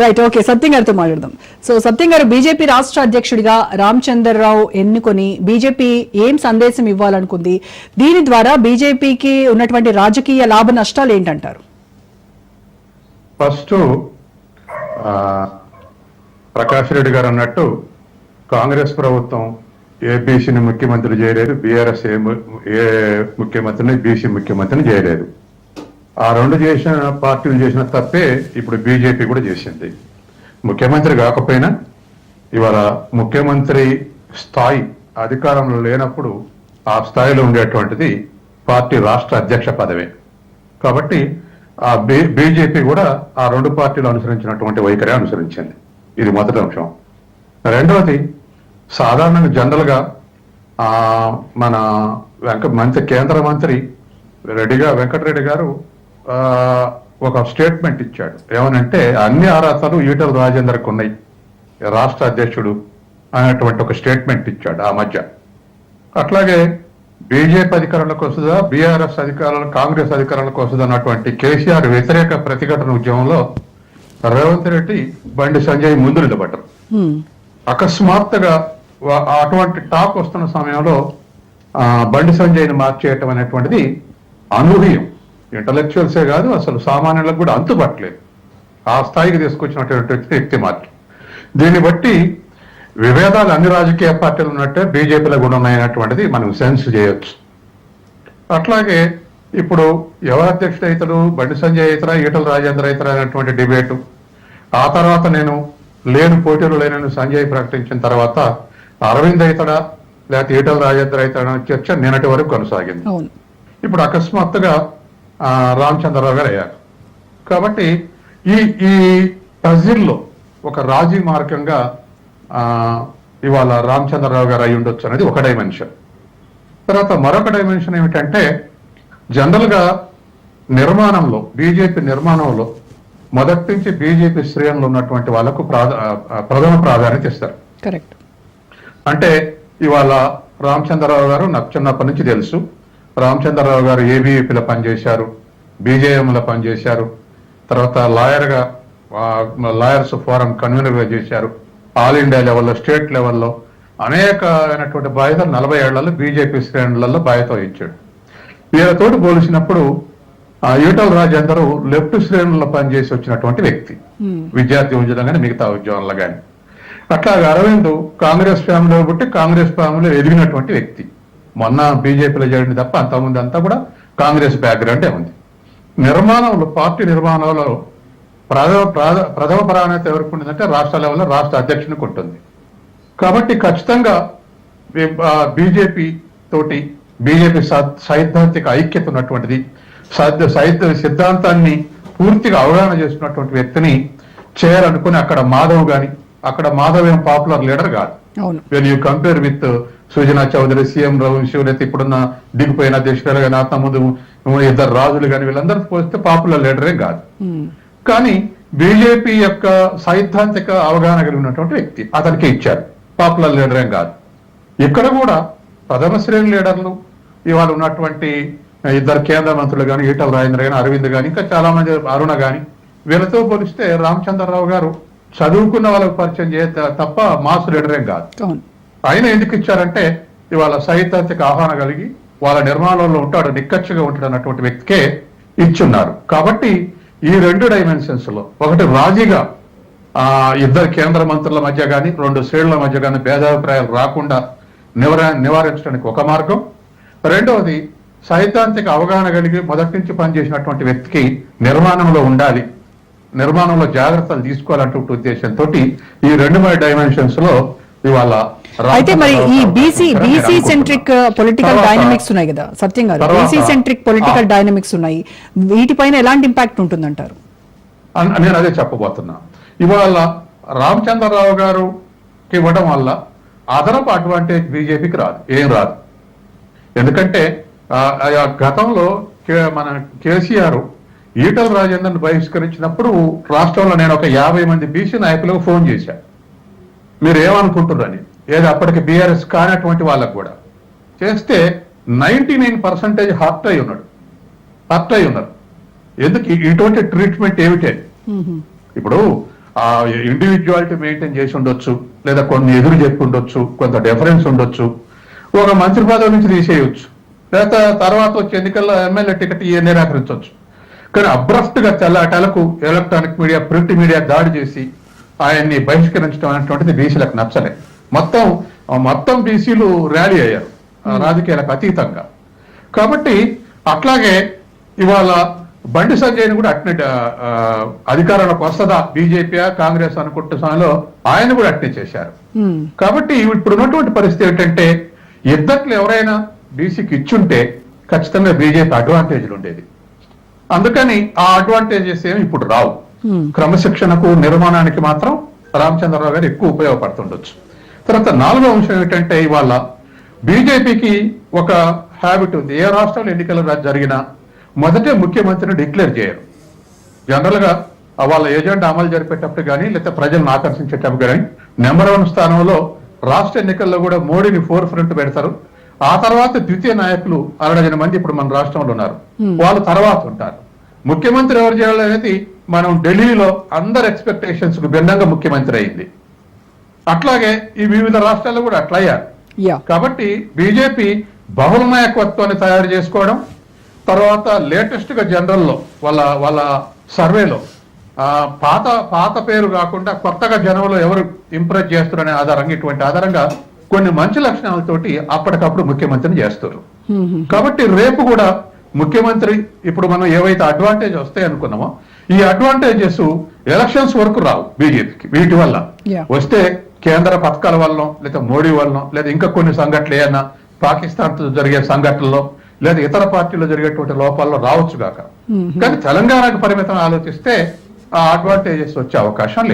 Right okay సత్యం గారితో మాట్లాడదాం. So సత్యం గారు బీజేపీ రాష్ట్ర అధ్యక్షుడిగా రామచంద్రరావు ఎన్నుకొని బీజేపీ ఏం సందేశం ఇవ్వాలనుకుంది? దీని ద్వారా బీజేపీకి ఉన్నటువంటి రాజకీయ లాభ నష్టాలు ఏంటంటారు? ఫస్ట్ ప్రకాష్ రెడ్డి గారు అన్నట్టు కాంగ్రెస్ ప్రభుత్వం ఏ బీసీని ముఖ్యమంత్రి చేయలేదు బీఆర్ఎస్ ఏ ఏ ముఖ్యమంత్రిని బీసీ ముఖ్యమంత్రిని చేయలేదు. ఆ రెండు చేసిన పార్టీలు చేసిన తప్పే ఇప్పుడు బీజేపీ కూడా చేసింది. ముఖ్యమంత్రి కాకపోయినా ఇవాళ ముఖ్యమంత్రి స్థాయి అధికారంలో లేనప్పుడు ఆ స్థాయిలో ఉండేటువంటిది పార్టీ రాష్ట్ర అధ్యక్ష పదవే. కాబట్టి ఆ బీజేపీ కూడా ఆ రెండు పార్టీలు అనుసరించినటువంటి వైఖరి అనుసరించింది. ఇది మొదటి అంశం. రెండవది సాధారణంగా జనరల్గా మన వెంక మంత్రి కేంద్ర మంత్రి రెడ్డిగా వెంకటరెడ్డి గారు ఒక స్టేట్మెంట్ ఇచ్చాడు. ఏమనంటే అన్ని అర్హతలు ఈటల రాజేందర్కి ఉన్నాయి. రాష్ట్ర అధ్యక్షుడు అనేటువంటి ఒక స్టేట్మెంట్ ఇచ్చాడు ఆ మధ్య. అట్లాగే బీజేపీ అధికారంలోకి వస్తుందా బీఆర్ఎస్ అధికారులు కాంగ్రెస్ అధికారంలోకి వస్తుందా అన్నటువంటి కేసీఆర్ వ్యతిరేక ప్రతిఘటన ఉద్యమంలో రేవంత్ రెడ్డి బండి సంజయ్ ముందు నిలబడ్డారు. అకస్మాత్తుగా అటువంటి టాక్ వస్తున్న సమయంలో బండి సంజయ్ని మార్చేయటం అనేటువంటిది అనూహ్యం. ఇంటలెక్చువల్సే కాదు అసలు సామాన్యులకు కూడా అంతుపట్టలేదు ఆ స్థాయికి తీసుకొచ్చినటువంటి వ్యక్తి మార్చి దీన్ని బట్టి విభేదాలు అన్ని రాజకీయ పార్టీలు ఉన్నట్టే బీజేపీలో కూడా ఉన్నాయనేటువంటిది మనం సెన్స్ చేయొచ్చు. అట్లాగే ఇప్పుడు ఎవరు అధ్యక్షుడు అవుతాడు? బండి సంజయ్ అవుతారా ఈటల రాజేంద్ర అవుతారా అనేటువంటి డిబేటు. ఆ తర్వాత నేను లేని పోటీలు లేనని సంజయ్ ప్రకటించిన తర్వాత అరవింద్ అవుతాడా? లేకపోతే ఈటల రాజేంద్ర అవుతాడా? అనే చర్చ నిన్నటి వరకు కొనసాగింది. ఇప్పుడు అకస్మాత్తుగా రామచంద్రరావు గారు అయ్యారు. కాబట్టి ఈ ఈ పజిల్లో ఒక రాజీ మార్గంగా ఆ, ఇవాళ రామచంద్రరావు గారు అయి ఉండొచ్చు అనేది ఒక డైమెన్షన్. తర్వాత మరొక డైమెన్షన్ ఏమిటంటే జనరల్గా నిర్మాణంలో బీజేపీ నిర్మాణంలో మొదటి నుంచి బీజేపీ శ్రేణులు ఉన్నటువంటి వాళ్ళకు ప్రథమ ప్రాధాన్యత ఇస్తారు. కరెక్ట్. అంటే ఇవాళ రామచంద్రరావు గారు నాకు చిన్నప్పటి నుంచి తెలుసు. రామచంద్రరావు గారు ఏబీవీపీలో పనిచేశారు బీజేఎంలో పనిచేశారు తర్వాత లాయర్గా లాయర్స్ ఫోరం కన్వీనర్గా చేశారు. ఆల్ ఇండియా లెవెల్లో స్టేట్ లెవెల్లో అనేకమైనటువంటి బాధ్యతలు నలభై ఏళ్ళలో బీజేపీ శ్రేణులలో బాధ్యత వహించాడు. వీళ్ళతోటి పోల్చినప్పుడు ఆ, ఈటల రాజేందర్ లెఫ్ట్ శ్రేణుల్లో పనిచేసి వచ్చినటువంటి వ్యక్తి. విద్యార్థి ఉద్యోగం కానీ మిగతా ఉద్యోగాల్లో కానీ. అట్లాగే అరవింద్ కాంగ్రెస్ ఫ్యామిలీలో పుట్టి కాంగ్రెస్ ఫ్యామిలీలో ఎదిగినటువంటి వ్యక్తి. మొన్న బీజేపీలో చేరింది తప్ప అంతకుముందు అంతా కూడా కాంగ్రెస్ బ్యాక్గ్రౌండే ఉంది. నిర్మాణంలో పార్టీ నిర్మాణంలో ప్రథమ ప్రథమ ప్రాధాన్యత ఎవరికి ఉంటుందంటే రాష్ట్ర లెవెల్లో రాష్ట్ర అధ్యక్షునికి ఉంటుంది కాబట్టి ఖచ్చితంగా బీజేపీ తోటి బీజేపీ సైద్ధాంతిక ఐక్యత ఉన్నటువంటిది సైద్ధ సిద్ధాంతాన్ని పూర్తిగా అవగాహన చేసుకున్నటువంటి వ్యక్తిని చేయాలనుకుని అక్కడ మాధవ్ గాని అక్కడ మాధవ్ ఏం పాపులర్ లీడర్ కాదు. When you compare with Sujana Chowdary CM Raghuvamshi లేకపోతే ఇప్పుడున్న దిగిపోయిన అధ్యక్షులు కానీ అంత ముందు ఇద్దరు రాజులు కానీ వీళ్ళందరితో పోలిస్తే పాపులర్ లీడరే కాదు. కానీ బీజేపీ యొక్క సైద్ధాంతిక అవగాహన కలిగినటువంటి వ్యక్తి అతనికి ఇచ్చారు. పాపులర్ లీడర్ కాదు. ఇక్కడ కూడా ప్రథమ శ్రేణి లీడర్లు ఇవాళ ఉన్నటువంటి ఇద్దరు కేంద్ర మంత్రులు కానీ ఈటల రాజేంద్ర కానీ అరవింద్ కానీ ఇంకా చాలా మంది అరుణ కానీ వీళ్ళతో పోలిస్తే రామచంద్రరావు గారు చదువుకున్న వాళ్ళకు పరిచయం చేయ తప్ప మాస్ లీడర్ కాదు. ఆయన ఎందుకు ఇచ్చారంటే ఇవాళ సైద్ధాంతిక ఆహ్వాన కలిగి వాళ్ళ నిర్మాణంలో ఉంటాడు నిక్కచ్చిగా ఉంటాడు అన్నటువంటి వ్యక్తికే ఇచ్చున్నారు. కాబట్టి ఈ రెండు డైమెన్షన్స్లో ఒకటి రాజీగా ఆ ఇద్దరు కేంద్ర మంత్రుల మధ్య కానీ రెండు శ్రేణుల మధ్య కానీ భేదాభిప్రాయాలు రాకుండా నివార నివారించడానికి ఒక మార్గం. రెండవది సైద్ధాంతిక అవగాహన కలిగి మొదటి నుంచి పనిచేసినటువంటి వ్యక్తికి నిర్మాణంలో ఉండాలి. నిర్మాణంలో జాగ్రత్తలు తీసుకోవాలంటే ఉద్దేశంతో ఈ రెండు మూడు డైమెన్షన్స్లో ఇవాళ అయితే మరి ఈ బీసీ బీసీ గారు సెంట్రిక్. పొలిటికల్ డైనమిక్స్ ఉన్నాయి కదా సత్యం గారు. BC centric political. డైనమిక్స్ ఉన్నాయి. వీటిపైన ఎలాంటి ఇంపాక్ట్ ఉంటుందంటారు? అన్- నేను అదే చెప్పబోతున్నా. ఇవాళ రామచంద్రరావు గారుకి ఇవ్వడం వల్ల అదనపు అడ్వాంటేజ్ బీజేపీకి రాదు ఏం రాదు. ఎందుకంటే గతంలో మన కేసీఆర్ ఈటల రాజేందర్ని బహిష్కరించినప్పుడు రాష్ట్రంలో నేను ఒక యాభై మంది బీసీ నాయకులకు ఫోన్ చేశాను మీరు ఏమనుకుంటున్నారని ఏది అప్పటికి బీఆర్ఎస్ కానటువంటి వాళ్ళకు కూడా. చేస్తే నైన్టీ నైన్ పర్సెంటేజ్ హర్ట్ అయి ఉన్నాడు. హర్ట్ అయి ఉన్నారు. ఎందుకు? ఇటువంటి ట్రీట్మెంట్ ఏమిటి. ఇప్పుడు ఆ ఇండివిజువాలిటీ మెయింటైన్ చేసి ఉండొచ్చు లేదా కొన్ని ఎదురు చెప్పి ఉండొచ్చు కొంత డిఫరెన్స్ ఉండొచ్చు ఒక మంత్రి పదవి నుంచి తీసేయవచ్చు లేదా తర్వాత వచ్చే ఎన్నికల్లో ఎమ్మెల్యే టికెట్ ఇవన్నీ నిరాకరించవచ్చు కానీ అబ్రఫ్ట్గా తెల్లటలకు ఎలక్ట్రానిక్ మీడియా ప్రింట్ మీడియా దాడి చేసి ఆయన్ని బహిష్కరించడం అనేటువంటిది బీసీలకు నచ్చలే. మొత్తం మొత్తం బీసీలు ర్యాలీ అయ్యారు రాజకీయాలకు అతీతంగా. కాబట్టి అట్లాగే ఇవాళ బండి సంజయ్ని కూడా అట్నే అధికారంలోకి వస్తుందా? బీజేపీ కాంగ్రెస్ అనుకుంటున్న సమయంలో ఆయన కూడా అట్నే చేశారు. కాబట్టి ఇప్పుడు ఉన్నటువంటి పరిస్థితి ఏంటంటే ఇద్దట్లు ఎవరైనా బీసీకి ఇచ్చుంటే ఖచ్చితంగా బీజేపీ అడ్వాంటేజ్లు ఉండేది. అందుకని ఆ అడ్వాంటేజెస్ ఏమి ఇప్పుడు రావు. క్రమశిక్షణకు నిర్మాణానికి మాత్రం రామచంద్రరావు గారు ఎక్కువ ఉపయోగపడుతుండొచ్చు. తర్వాత నాలుగో అంశం ఏంటంటే ఇవాళ బీజేపీకి ఒక హ్యాబిట్ ఉంది. ఏ రాష్ట్రంలో ఎన్నికలు జరిగినా మొదటే ముఖ్యమంత్రిని డిక్లేర్ చేయరు. జనరల్గా వాళ్ళ ఏజెండా అమలు జరిపేటప్పుడు కానీ లేకపోతే ప్రజలను ఆకర్షించేటప్పుడు కానీ నెంబర్ వన్ స్థానంలో రాష్ట్ర ఎన్నికల్లో కూడా మోడీని ఫోర్ ఫ్రంట్ పెడతారు. ఆ తర్వాత ద్వితీయ నాయకులు అరడజన మంది ఇప్పుడు మన రాష్ట్రంలో ఉన్నారు. వాళ్ళు తర్వాత ఉంటారు. ముఖ్యమంత్రి ఎవరు చేయాలనేది మనం ఢిల్లీలో అందరి ఎక్స్పెక్టేషన్స్కు భిన్నంగా ముఖ్యమంత్రి అయింది. అట్లాగే ఈ వివిధ రాష్ట్రాల్లో కూడా అట్లా అయ్యారు. యా కాబట్టి బీజేపీ బహుళ నాయకత్వాన్ని తయారు చేసుకోవడం తర్వాత లేటెస్ట్గా జనరల్లో వాళ్ళ వాళ్ళ సర్వేలో ఆ, పాత పాత పేరు కాకుండా కొత్తగా జనంలో ఎవరు ఇంప్రెస్ చేస్తారనే ఆధారంగా ఇటువంటి ఆధారంగా కొన్ని మంచి లక్షణాలతోటి అప్పటికప్పుడు ముఖ్యమంత్రిని చేస్తారు కాబట్టి రేపు కూడా ముఖ్యమంత్రి ఇప్పుడు మనం ఏవైతే అడ్వాంటేజ్ వస్తాయి అనుకున్నామో ఈ అడ్వాంటేజెస్ ఎలక్షన్స్ వరకు రావు బీజేపీకి వీటి వల్ల. వస్తే కేంద్ర పథకాల వల్ల లేదా మోడీ వల్ల లేదా ఇంకా కొన్ని సంఘటనలు ఏమన్నా పాకిస్తాన్తో జరిగే సంఘటనలో లేదా ఇతర పార్టీలో జరిగేటువంటి లోపాల్లో రావచ్చు గాక. కానీ తెలంగాణకు పరిమితం ఆలోచిస్తే ఆ అడ్వాంటేజెస్ వచ్చే అవకాశం లేదు.